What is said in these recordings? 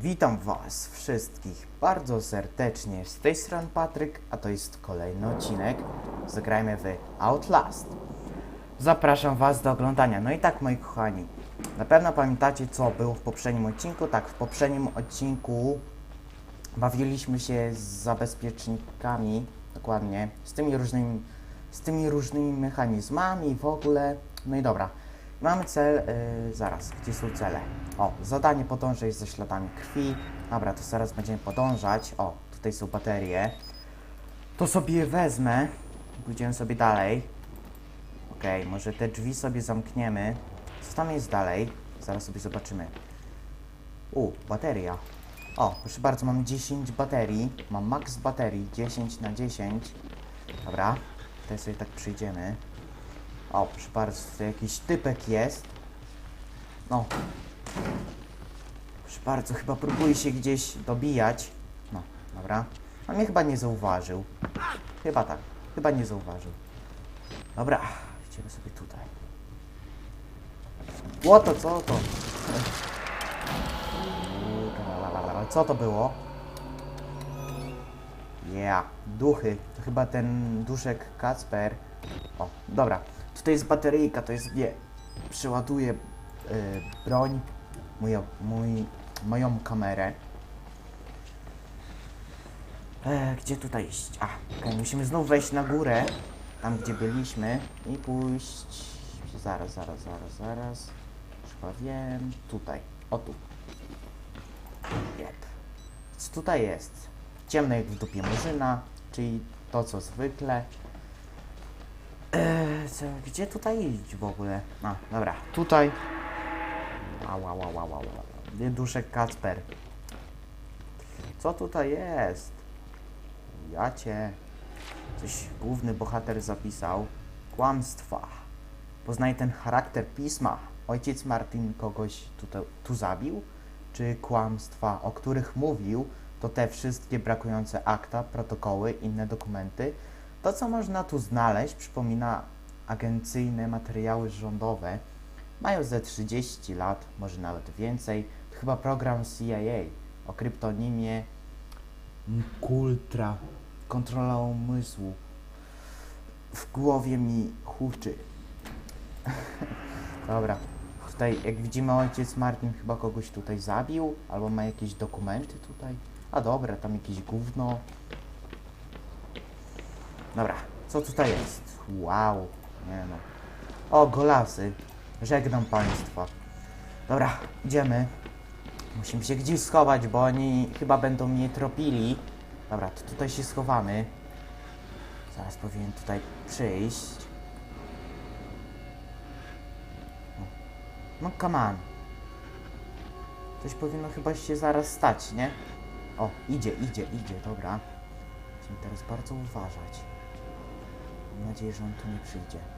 Witam Was wszystkich bardzo serdecznie. Z tej strony Patryk, a to jest kolejny odcinek. Zagrajmy w Outlast. Zapraszam Was do oglądania. No i tak, moi kochani, na pewno pamiętacie, co było w poprzednim odcinku. Tak, w poprzednim odcinku bawiliśmy się z zabezpiecznikami, dokładnie, z tymi różnymi, z tymi różnymi mechanizmami w ogóle. No i dobra. Mamy cel, yy, zaraz, gdzie są cele? O, zadanie podążaj za śladami krwi. Dobra, to zaraz będziemy podążać. O, tutaj są baterie. To sobie wezmę. Pójdziemy sobie dalej. Okej, może te drzwi sobie zamkniemy. Co tam jest dalej? Zaraz sobie zobaczymy. U, bateria. O, proszę bardzo, mam 10 baterii. Mam max baterii, 10 na 10. Dobra, tutaj sobie tak przyjdziemy. O, proszę bardzo, tutaj jakiś typek jest. No. Proszę bardzo, chyba próbuje się gdzieś dobijać. No, dobra. A mnie chyba nie zauważył. Chyba tak, chyba nie zauważył. Dobra, idziemy sobie tutaj. Łoto, co to? Co to było? Yeah, duchy. To chyba ten duszek Kacper. O, dobra. Tutaj jest bateryjka, to jest wie. Przeładuję y, broń, mój, mój, moją kamerę. E, gdzie tutaj iść? A, okej, musimy znów wejść na górę, tam gdzie byliśmy i pójść... Zaraz, zaraz, zaraz, zaraz. Chyba wiem. Tutaj. O tu. Jep. Co tutaj jest? Ciemno jak w dupie murzyna, czyli to co zwykle. Eee, co, gdzie tutaj iść w ogóle? A, dobra, tutaj. Ała, ała, ała, ała. Duszek Kacper. Co tutaj jest? Ja cię. Coś główny bohater zapisał. Kłamstwa. Poznaj ten charakter pisma. Ojciec Martin kogoś tutaj, tu zabił? Czy kłamstwa, o których mówił, to te wszystkie brakujące akta, protokoły, inne dokumenty? To, co można tu znaleźć, przypomina agencyjne materiały rządowe. Mają ze 30 lat, może nawet więcej. To chyba program CIA o kryptonimie Kultra. Kontrola umysłu. W głowie mi huczy. Dobra. Tutaj, jak widzimy, ojciec Martin chyba kogoś tutaj zabił, albo ma jakieś dokumenty tutaj. A dobra, tam jakieś gówno. Dobra, co tutaj jest? Wow, nie no. O, golasy. Żegnam państwa. Dobra, idziemy. Musimy się gdzieś schować, bo oni chyba będą mnie tropili. Dobra, to tutaj się schowamy. Zaraz powinien tutaj przyjść. No come on. Coś powinno chyba się zaraz stać, nie? O, idzie, idzie, idzie, dobra. Musimy teraz bardzo uważać. Mam nadzieję, że on tu nie przyjdzie.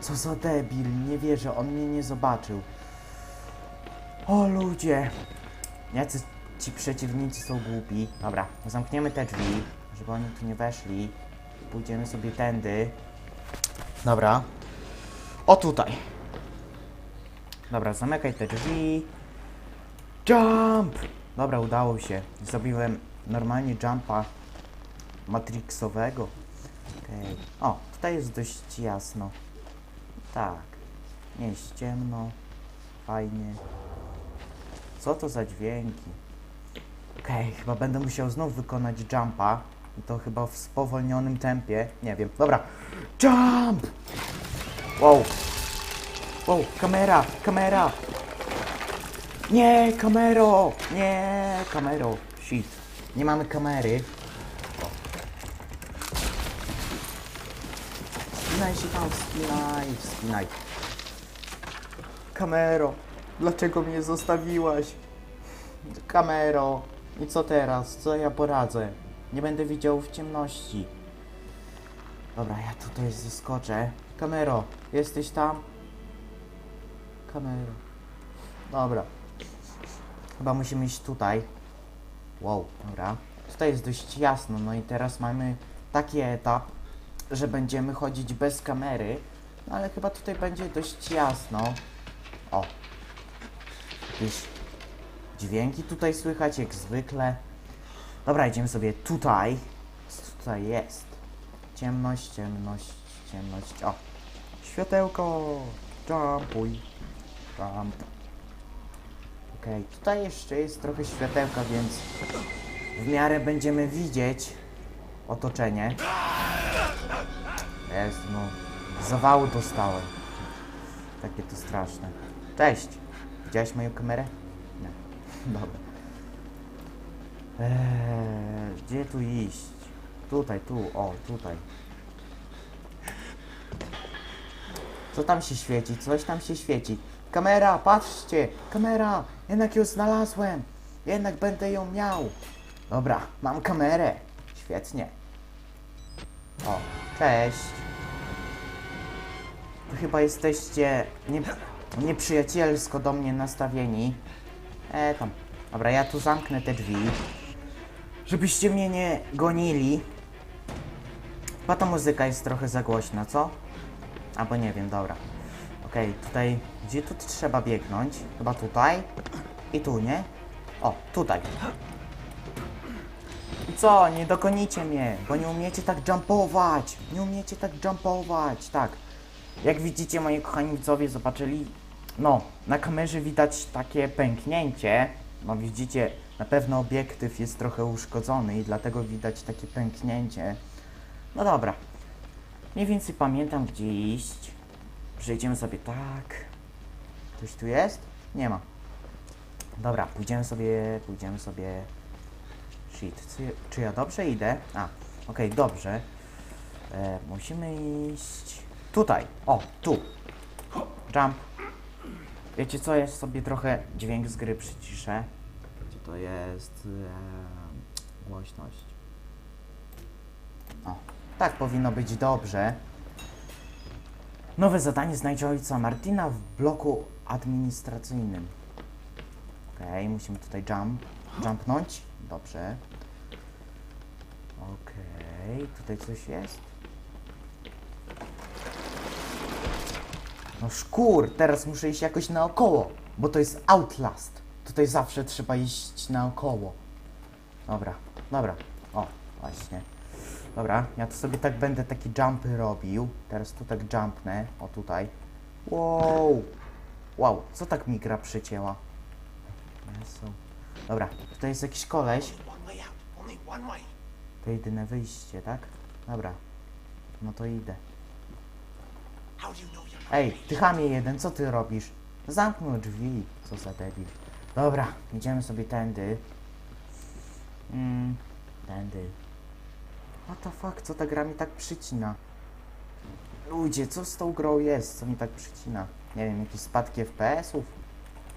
Co za debil, nie wierzę, on mnie nie zobaczył. O ludzie! Jacy ci przeciwnicy są głupi. Dobra, zamkniemy te drzwi, żeby oni tu nie weszli. Pójdziemy sobie tędy. Dobra. O tutaj. Dobra, zamykaj te drzwi. Jump! Dobra, udało się. Zrobiłem normalnie jumpa matrixowego. Okej. O, tutaj jest dość jasno. Tak. Nie jest ciemno. Fajnie. Co to za dźwięki? Okej, chyba będę musiał znów wykonać jumpa. I to chyba w spowolnionym tempie. Nie wiem. Dobra. Jump! Wow. Wow, kamera, kamera! Nie, kamero! Nie, kamero! Shit. Nie mamy kamery. Wspinaj się tam, wspinaj, wspinaj. Kamero, dlaczego mnie zostawiłaś? Kamero, i co teraz? Co ja poradzę? Nie będę widział w ciemności. Dobra, ja tutaj zeskoczę. Kamero, jesteś tam? Kamero. Dobra. Chyba musimy iść tutaj. Wow, dobra. Tutaj jest dość jasno, no i teraz mamy taki etap, że będziemy chodzić bez kamery. No ale chyba tutaj będzie dość jasno. O. Jakieś dźwięki tutaj słychać, jak zwykle. Dobra, idziemy sobie tutaj. Tutaj jest? Ciemność, ciemność, ciemność. O! Światełko! Jumpuj. Jump. Okej, tutaj jeszcze jest trochę światełka, więc w miarę będziemy widzieć otoczenie. Jest, no. Zawału dostałem. Takie to straszne. Cześć! Widziałeś moją kamerę? Nie. Dobra. Eee, gdzie tu iść? Tutaj, tu, o, tutaj. Co tam się świeci? Coś tam się świeci. Kamera, patrzcie! Kamera! Jednak ją znalazłem! Jednak będę ją miał! Dobra, mam kamerę. Świetnie. O, cześć. Wy chyba jesteście nie, nieprzyjacielsko do mnie nastawieni. E, tam. Dobra, ja tu zamknę te drzwi. Żebyście mnie nie gonili. Chyba ta muzyka jest trochę za głośna, co? Albo nie wiem, dobra. Okej, tutaj, gdzie tu trzeba biegnąć? Chyba tutaj. I tu, nie? O, tutaj. I co? Nie dogonicie mnie, bo nie umiecie tak jumpować. Nie umiecie tak jumpować, tak. Jak widzicie, moi kochani widzowie, zobaczyli, no, na kamerze widać takie pęknięcie. No widzicie, na pewno obiektyw jest trochę uszkodzony i dlatego widać takie pęknięcie. No dobra. Mniej więcej pamiętam, gdzie iść. Przejdziemy sobie tak. Ktoś tu jest? Nie ma. Dobra, pójdziemy sobie, pójdziemy sobie... Shit, czy, ja dobrze idę? A, okej, dobrze. E, musimy iść... Tutaj, o, tu. Jump. Wiecie co, ja sobie trochę dźwięk z gry przyciszę. Gdzie to jest? Głośność. O, tak powinno być dobrze. Nowe zadanie znajdź ojca Martina w bloku administracyjnym. Okej, musimy tutaj jump, jumpnąć. Dobrze. Okej, tutaj coś jest. No szkur, teraz muszę iść jakoś naokoło, bo to jest Outlast. Tutaj zawsze trzeba iść naokoło. Dobra, dobra. O, właśnie. Dobra, ja to sobie tak będę takie jumpy robił. Teraz tu tak jumpnę. O, tutaj. Wow. Wow, co tak mi gra przycięła? Dobra, tutaj jest jakiś koleś. To jedyne wyjście, tak? Dobra. No to idę. How do you know you're Ej, ty chamie jeden, co ty robisz? Zamknął drzwi, co za debil. Dobra, idziemy sobie tędy. Mm, tędy. What the fuck, co ta gra mi tak przycina? Ludzie, co z tą grą jest, co mi tak przycina? Nie wiem, jakieś spadki FPS-ów?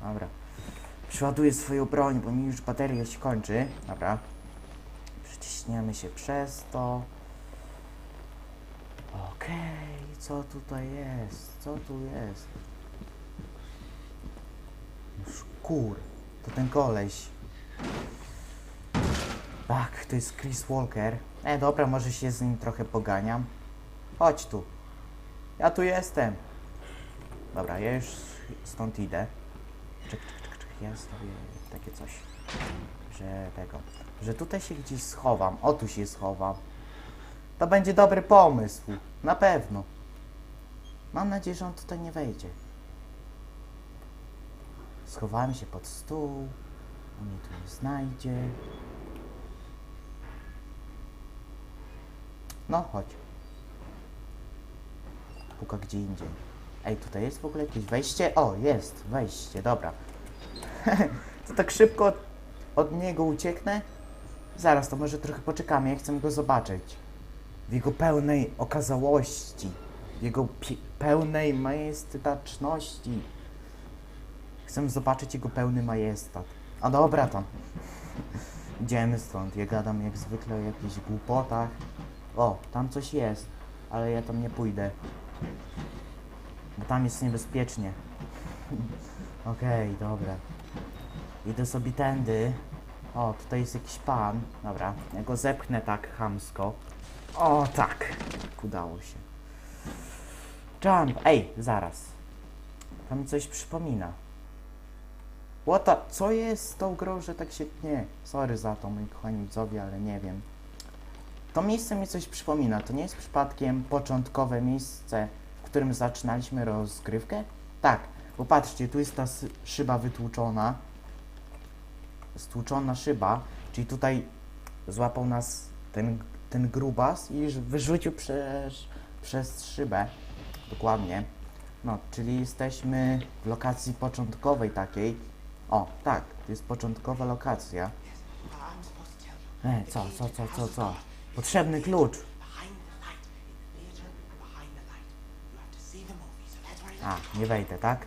Dobra. Przeładuję swoją broń, bo mi już bateria się kończy. Dobra. Przyciśniemy się przez to. Okej, co tutaj jest? Co tu jest? Szkur, to ten koleś. Tak, to jest Chris Walker. E, dobra, może się z nim trochę poganiam. Chodź tu. Ja tu jestem. Dobra, ja już stąd idę. Czek, czek, czek, czek. Ja sobie takie coś. Że tego. Że tutaj się gdzieś schowam. O, tu się schowam. To będzie dobry pomysł. Na pewno. Mam nadzieję, że on tutaj nie wejdzie. Schowałem się pod stół. On mnie tu nie znajdzie. No, chodź. Puka gdzie indziej. Ej, tutaj jest w ogóle jakieś wejście? O, jest, wejście, dobra. to tak szybko od, od niego ucieknę? Zaraz, to może trochę poczekamy, ja chcę go zobaczyć. W jego pełnej okazałości. W jego pełnej majestatyczności. Chcę zobaczyć jego pełny majestat. A dobra tam. Idziemy stąd. Ja gadam jak zwykle o jakichś głupotach. O, tam coś jest, ale ja tam nie pójdę. Bo tam jest niebezpiecznie. Okej, dobra. Idę sobie tędy. O, tutaj jest jakiś pan. Dobra, ja go zepchnę tak chamsko. O, tak. Udało się. Jump! Ej, zaraz. To mi coś przypomina. The... Co jest z tą grą, że tak się... Nie, sorry za to, moi kochani widzowie, ale nie wiem. To miejsce mi coś przypomina. To nie jest przypadkiem początkowe miejsce, w którym zaczynaliśmy rozgrywkę? Tak, bo patrzcie, tu jest ta szyba wytłuczona. Stłuczona szyba, czyli tutaj złapał nas ten, ten grubas i wyrzucił przez, przez szybę. Dokładnie. No, czyli jesteśmy w lokacji początkowej takiej. O, tak, to jest początkowa lokacja. E, co, co, co, co, co? Potrzebny klucz. A, nie wejdę, tak?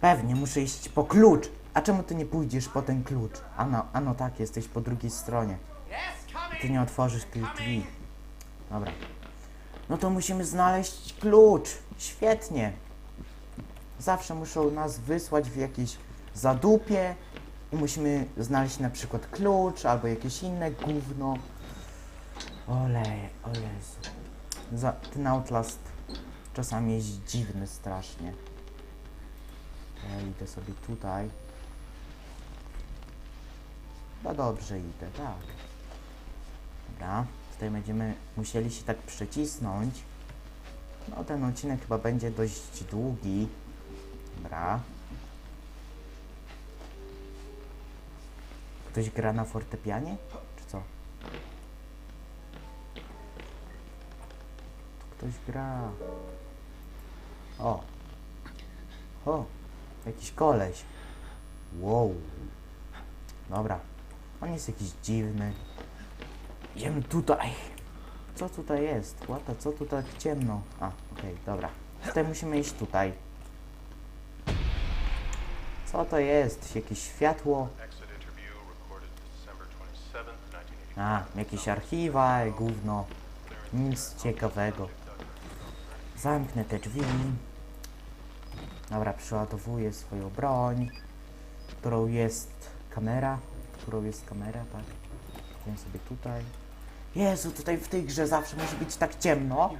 Pewnie, muszę iść po klucz. A czemu ty nie pójdziesz po ten klucz? Ano, ano tak, jesteś po drugiej stronie. Ty nie otworzysz tych drzwi. Dobra. No to musimy znaleźć klucz. Świetnie. Zawsze muszą nas wysłać w jakieś zadupie i musimy znaleźć na przykład klucz albo jakieś inne gówno. Olej, o Jezu. Za, ten Outlast czasami jest dziwny strasznie. Ja idę sobie tutaj. No dobrze idę, tak. Dobra, tutaj będziemy musieli się tak przycisnąć. No ten odcinek chyba będzie dość długi. Dobra. Ktoś gra na fortepianie? Czy co? Tu ktoś gra. O. O. Jakiś koleś. Wow. Dobra. On jest jakiś dziwny. Idziemy tutaj. Co tutaj jest? Łata, co tu tak ciemno? A, okej, dobra. Tutaj musimy iść tutaj. Co to jest? Jakieś światło? Exit interview recorded December 27th, 1980. A, jakieś archiwa, gówno. Nic ciekawego. Zamknę te drzwi. Dobra, przeładowuję swoją broń, którą jest kamera. Którą jest kamera, tak? Idziemy sobie tutaj. Jezu, tutaj w tej grze zawsze musi być tak ciemno.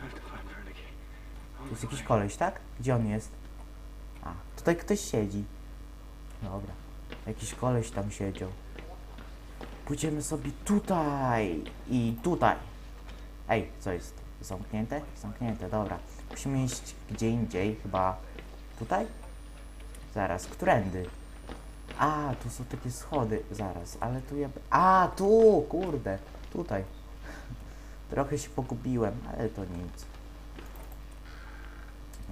Tu jest jakiś koleś, tak? Gdzie on jest? A, tutaj ktoś siedzi. Dobra. Jakiś koleś tam siedział. Pójdziemy sobie tutaj i tutaj. Ej, co jest? Zamknięte? Zamknięte, dobra. Musimy iść gdzie indziej, chyba tutaj? Zaraz, którędy? A, tu są takie schody, zaraz, ale tu ja... A, tu, kurde, tutaj. Trochę się pogubiłem, ale to nic.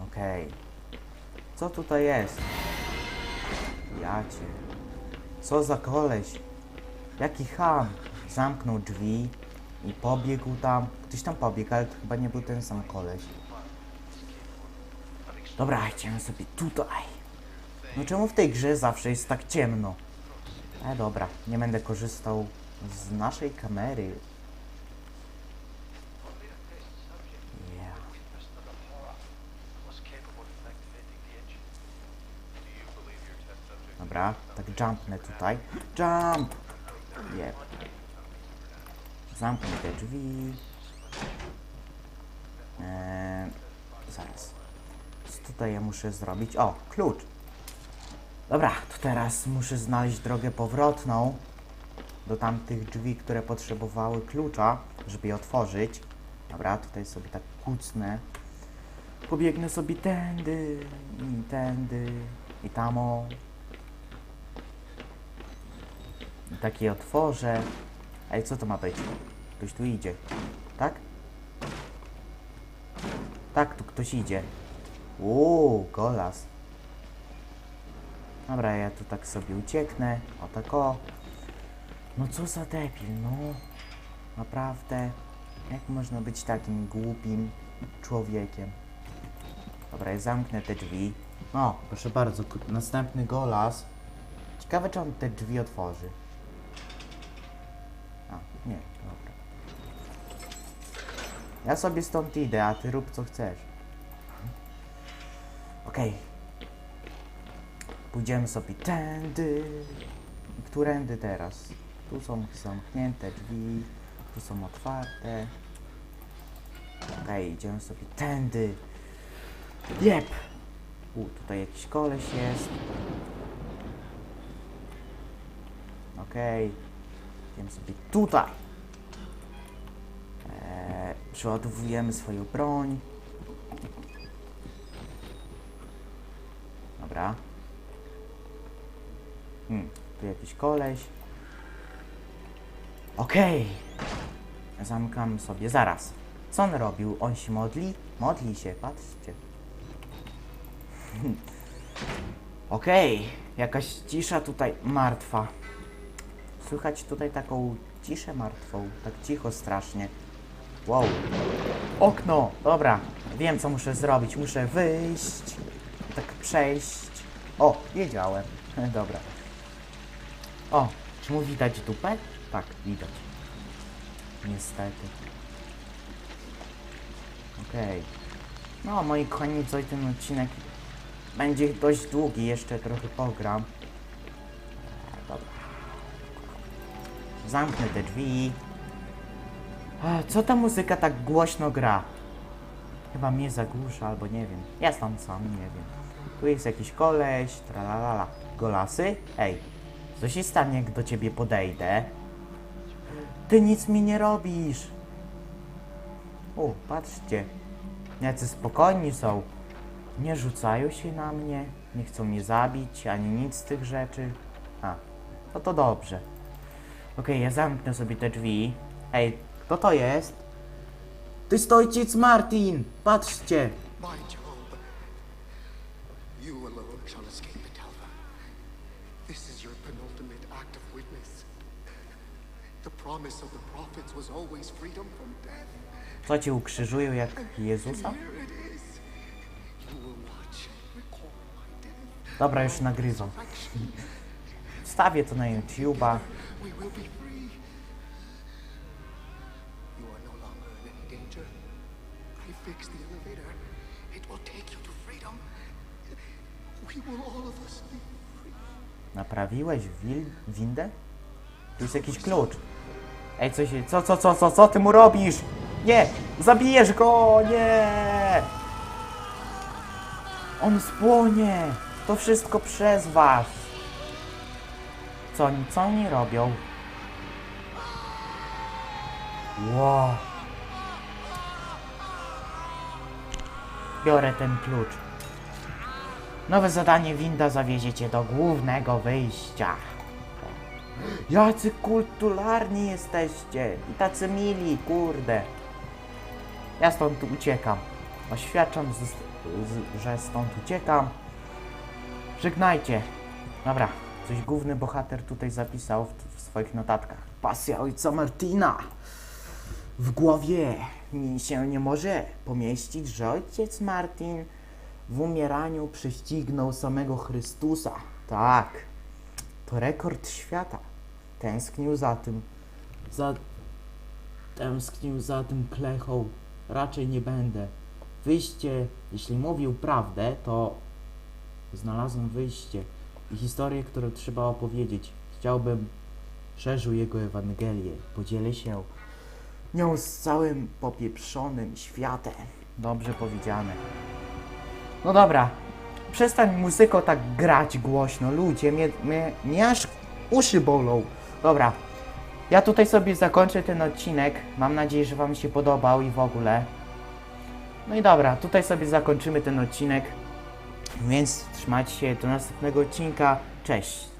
Okej. Co tutaj jest? Ja cię. Co za koleś? Jaki ham? Zamknął drzwi i pobiegł tam. Ktoś tam pobiegł, ale to chyba nie był ten sam koleś. Dobra, idziemy sobie tutaj. No czemu w tej grze zawsze jest tak ciemno? E, dobra, nie będę korzystał z naszej kamery. Yeah. Was capable of activating the engine. Do you believe your test subject Dobra, tak jumpnę tutaj. Jump! Jeb. Zamknę te drzwi. Eee, zaraz. Co tutaj ja muszę zrobić? O, klucz. Dobra, to teraz muszę znaleźć drogę powrotną do tamtych drzwi, które potrzebowały klucza, żeby je otworzyć. Dobra, tutaj sobie tak kucnę. Pobiegnę sobie tędy i tędy i tamo. Takie otworzę. Ej, co to ma być? Ktoś tu idzie. Tak? Tak, tu ktoś idzie. Uuu, golas. Dobra, ja tu tak sobie ucieknę. O tak o. No co za debil, no. Naprawdę. Jak można być takim głupim człowiekiem? Dobra, ja zamknę te drzwi. O, proszę bardzo, następny golas. Ciekawe, czy on te drzwi otworzy. A, nie, dobra. Ja sobie stąd idę, a ty rób co chcesz. Okej. Pójdziemy sobie tędy. Którędy teraz? Tu są zamknięte drzwi, tu są otwarte. Okej, idziemy sobie tędy. Jep. U, tutaj jakiś koleś jest. Okej. Idziemy sobie tutaj. Przeładowujemy swoją broń. Dobra. Hmm, tu jakiś koleś. Okej. Zamkam sobie. Zaraz. Co on robił? On się modli? Modli się, patrzcie. Okej. Jakaś cisza tutaj martwa. Słychać tutaj taką ciszę martwą. Tak cicho strasznie. Wow. Okno! Dobra. Wiem co muszę zrobić. Muszę wyjść. Tak przejść. O, wiedziałem. Dobra. O, czy mu widać dupę? Tak, widać. Niestety. Okej. No, moi kochani, co ten odcinek będzie dość długi, jeszcze trochę pogram. Dobra. Zamknę te drzwi. Co ta muzyka tak głośno gra? Chyba mnie zagłusza, albo nie wiem. Ja tam sam, nie wiem. Tu jest jakiś koleś, tralalala. Golasy? Ej, co się stanie, jak do ciebie podejdę? Ty nic mi nie robisz! O, patrzcie. Jacy spokojni są. Nie rzucają się na mnie, nie chcą mnie zabić, ani nic z tych rzeczy. A, no to dobrze. Okej, ja zamknę sobie te drzwi. Ej, kto to jest? To jest ojciec Martin! Patrzcie! Co cię ukrzyżują jak Jezusa? Dobra, już nagrywam. Wstawię to na YouTube'a. I fixed the elevator. It will take you to freedom. We will all of us be free. Naprawiłeś wil- windę? Tu jest jakiś klucz. Ej, co się... Co, co, co, co, co ty mu robisz? Nie! Zabijesz go! Nie! On spłonie! To wszystko przez was! Co co oni robią? Wow! Biorę ten klucz. Nowe zadanie winda zawiezie cię do głównego wyjścia. Jacy kulturalni jesteście i tacy mili, kurde. Ja stąd uciekam. Oświadczam, z, z, że stąd uciekam. Żegnajcie. Dobra, coś główny bohater tutaj zapisał w, w swoich notatkach. Pasja ojca Martina. W głowie się nie może pomieścić, że ojciec Martin w umieraniu prześcignął samego Chrystusa. Tak, to rekord świata. Tęsknił za tym. Za. Tęsknił za tym klechą. Raczej nie będę. Wyjście, jeśli mówił prawdę, to znalazłem wyjście i historię, którą trzeba opowiedzieć. Chciałbym szerzył jego Ewangelię. Podzielę się nią z całym popieprzonym światem. Dobrze powiedziane. No dobra, przestań muzyką tak grać głośno, ludzie, mnie, mnie, mnie aż uszy bolą. Dobra, ja tutaj sobie zakończę ten odcinek. Mam nadzieję, że Wam się podobał i w ogóle. No i dobra, tutaj sobie zakończymy ten odcinek. Więc trzymajcie się do następnego odcinka. Cześć!